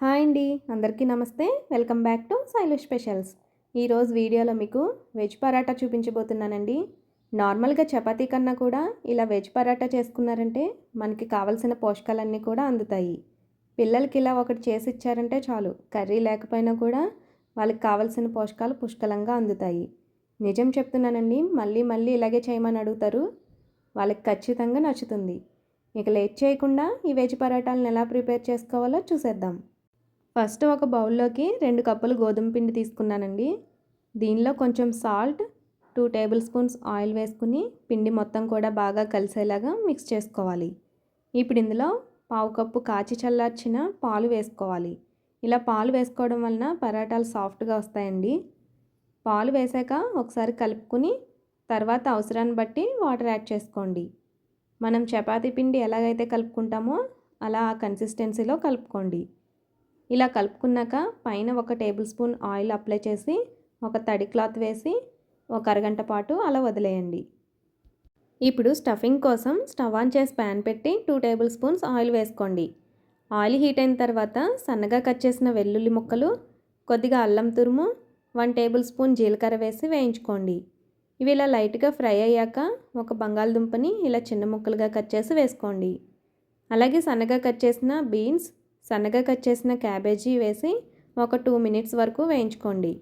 Hi అండి అందరికీ నమస్తే. Welcome back to Sailu specials. ఈరోజు వీడియోలో మీకు వెజ్ పరాటా చూపించబోతున్నానండి. నార్మల్గా చపాతీ కన్నా కూడా ఇలా వెజ్ పరాటా చేసుకున్నారంటే మనకి కావలసిన పోషకాలన్నీ కూడా అందుతాయి. పిల్లలకి ఇలా ఒకటి చేసి ఇచ్చారంటే చాలు. కర్రీ లేకపోయినా కూడా వాళ్ళకి కావలసిన పోషకాలు పుష్కలంగా అందుతాయి. నిజం చెప్తున్నానండి మళ్ళీ మళ్ళీ ఇలాగే చేయమని అడుగుతారు. వాళ్ళకి ఖచ్చితంగా నచ్చుతుంది. ఇక లేట్ చేయకుండా ఈ వెజ్ పరాటాలను ఎలా ప్రిపేర్ చేసుకోవాలో చూసేద్దాం. ఫస్ట్ ఒక బౌల్లోకి రెండు కప్పులు గోధుమ పిండి తీసుకున్నానండి. దీనిలో కొంచెం salt two tablespoons oil వేసుకుని పిండి మొత్తం కూడా బాగా కలిసేలాగా మిక్స్ చేసుకోవాలి. ఇప్పుడు ఇందులో పావు కప్పు కాచి చల్లార్చిన పాలు వేసుకోవాలి. ఇలా పాలు వేసుకోవడం వలన పరాటాలు సాఫ్ట్గా వస్తాయండి. పాలు వేసాక ఒకసారి కలుపుకుని తర్వాత అవసరాన్ని బట్టి వాటర్ యాడ్ చేసుకోండి. మనం చపాతీ పిండి ఎలాగైతే కలుపుకుంటామో అలా ఆ కన్సిస్టెన్సీలో కలుపుకోండి. ఇలా కలుపుకున్నాక పైన ఒక టేబుల్ స్పూన్ ఆయిల్ అప్లై చేసి ఒక తడి క్లాత్ వేసి ఒక అరగంట పాటు అలా వదిలేయండి. ఇప్పుడు స్టఫింగ్ కోసం స్టవ్ ఆన్ చేసి ప్యాన్ పెట్టి టూ టేబుల్ స్పూన్స్ ఆయిల్ వేసుకోండి. ఆయిల్ హీట్ అయిన తర్వాత సన్నగా కట్ చేసిన వెల్లుల్లి ముక్కలు కొద్దిగా అల్లం తురుము వన్ టేబుల్ స్పూన్ జీలకర్ర వేసి వేయించుకోండి. ఇవి ఇలా లైట్గా ఫ్రై అయ్యాక ఒక బంగాళదుంపని ఇలా చిన్న ముక్కలుగా కట్ చేసి వేసుకోండి. అలాగే సన్నగా కట్ చేసిన బీన్స్ సన్నగా కట్ చేసిన క్యాబేజీ వేసి ఒక టూ మినిట్స్ వరకు వేయించుకోండి.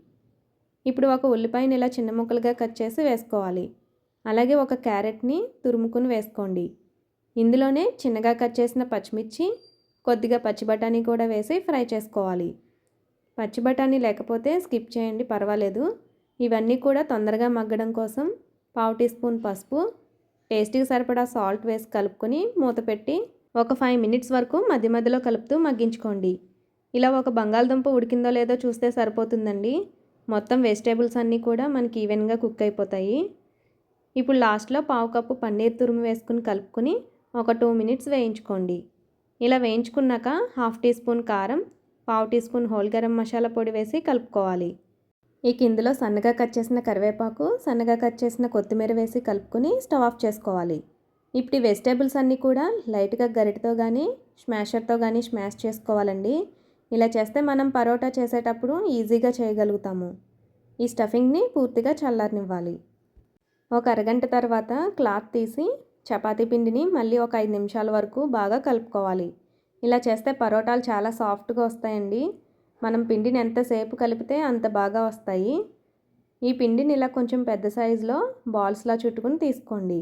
ఇప్పుడు ఒక ఉల్లిపాయని ఇలా చిన్న ముక్కలుగా కట్ చేసి వేసుకోవాలి. అలాగే ఒక క్యారెట్ని తురుముకుని వేసుకోండి. ఇందులోనే చిన్నగా కట్ చేసిన పచ్చిమిర్చి కొద్దిగా పచ్చి బఠానీ కూడా వేసి ఫ్రై చేసుకోవాలి. పచ్చి బఠానీ లేకపోతే స్కిప్ చేయండి పర్వాలేదు. ఇవన్నీ కూడా తొందరగా మగ్గడం కోసం పావు టీ స్పూన్ పసుపు టేస్ట్కి సరిపడా సాల్ట్ వేసి కలుపుకొని మూత పెట్టి ఒక ఫైవ్ మినిట్స్ వరకు మధ్య మధ్యలో కలుపుతూ మగ్గించుకోండి. ఇలా ఒక బంగాళదుంప ఉడికిందో లేదో చూస్తే సరిపోతుందండి. మొత్తం వెజిటేబుల్స్ అన్నీ కూడా మనకి ఈవెన్గా కుక్ అయిపోతాయి. ఇప్పుడు లాస్ట్లో పావు కప్పు పన్నీర్ తురుము వేసుకుని కలుపుకొని ఒక టూ మినిట్స్ వేయించుకోండి. ఇలా వేయించుకున్నాక హాఫ్ టీ స్పూన్ కారం పావు teaspoon whole garam masala పొడి వేసి కలుపుకోవాలి. ఇక ఇందులో సన్నగా కట్ చేసిన కరివేపాకు సన్నగా కట్ చేసిన కొత్తిమీర వేసి కలుపుకొని స్టవ్ ఆఫ్ చేసుకోవాలి. ఇప్పుడు ఈ వెజిటేబుల్స్ అన్నీ కూడా లైట్గా గరిటతో కానీ స్మాషర్తో కానీ స్మాష్ చేసుకోవాలండి. ఇలా చేస్తే మనం పరోటా చేసేటప్పుడు ఈజీగా చేయగలుగుతాము. ఈ స్టఫింగ్ని పూర్తిగా చల్లారనివ్వాలి. ఒక అరగంట తర్వాత క్లాత్ తీసి చపాతీ పిండిని మళ్ళీ ఒక ఐదు నిమిషాల వరకు బాగా కలుపుకోవాలి. ఇలా చేస్తే పరోటాలు చాలా సాఫ్ట్గా వస్తాయండి. మనం పిండిని ఎంతసేపు కలిపితే అంత బాగా వస్తాయి. ఈ పిండిని ఇలా కొంచెం పెద్ద సైజులో బాల్స్లా చుట్టుకుని తీసుకోండి.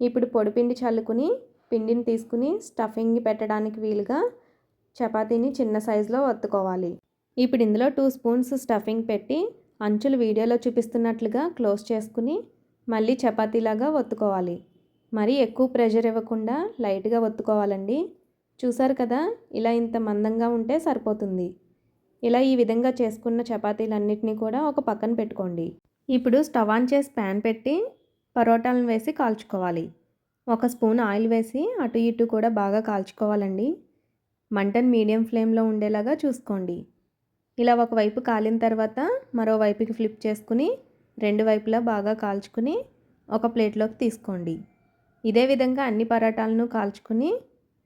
ఇప్పుడు పొడి పిండి చల్లుకుని పిండిని తీసుకుని స్టఫింగ్ పెట్టడానికి వీలుగా చపాతీని చిన్న సైజులో ఒత్తుకోవాలి. ఇప్పుడు ఇందులో టూ స్పూన్స్ స్టఫింగ్ పెట్టి అంచులు వీడియోలో చూపిస్తున్నట్లుగా క్లోజ్ చేసుకుని మళ్ళీ చపాతీలాగా ఒత్తుకోవాలి. మరీ ఎక్కువ ప్రెషర్ ఇవ్వకుండా లైట్గా ఒత్తుకోవాలండి. చూసారు కదా ఇలా ఇంత మందంగా ఉంటే సరిపోతుంది. ఇలా ఈ విధంగా చేసుకున్న చపాతీలన్నిటినీ కూడా ఒక పక్కన పెట్టుకోండి. ఇప్పుడు స్టవ్ ఆన్ చేసి ప్యాన్ పెట్టి పరోటాలను వేసి కాల్చుకోవాలి. ఒక స్పూన్ ఆయిల్ వేసి అటు ఇటు కూడా బాగా కాల్చుకోవాలండి. మంటన్ మీడియం ఫ్లేమ్లో ఉండేలాగా చూసుకోండి. ఇలా ఒకవైపు కాలిన తర్వాత మరోవైపుకి ఫ్లిప్ చేసుకుని రెండు వైపులా బాగా కాల్చుకుని ఒక ప్లేట్లోకి తీసుకోండి. ఇదే విధంగా అన్ని పరోటాలను కాల్చుకుని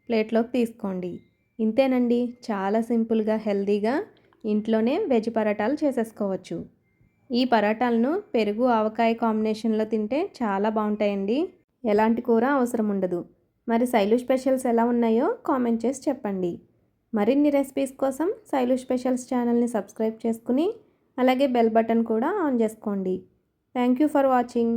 ప్లేట్లోకి తీసుకోండి. ఇంతేనండి. చాలా సింపుల్గా హెల్తీగా ఇంట్లోనే వెజ్ పరాటాలు చేసేసుకోవచ్చు. ఈ పరాటాలను పెరుగు ఆవకాయ కాంబినేషన్లో తింటే చాలా బాగుంటాయండి. ఎలాంటి కూర అవసరం ఉండదు. మరి శైలు స్పెషల్స్ ఎలా ఉన్నాయో కామెంట్ చేసి చెప్పండి. మరిన్ని రెసిపీస్ కోసం శైలు స్పెషల్స్ ఛానల్ని సబ్స్క్రైబ్ చేసుకుని అలాగే బెల్ బటన్ కూడా ఆన్ చేసుకోండి. Thank you for watching.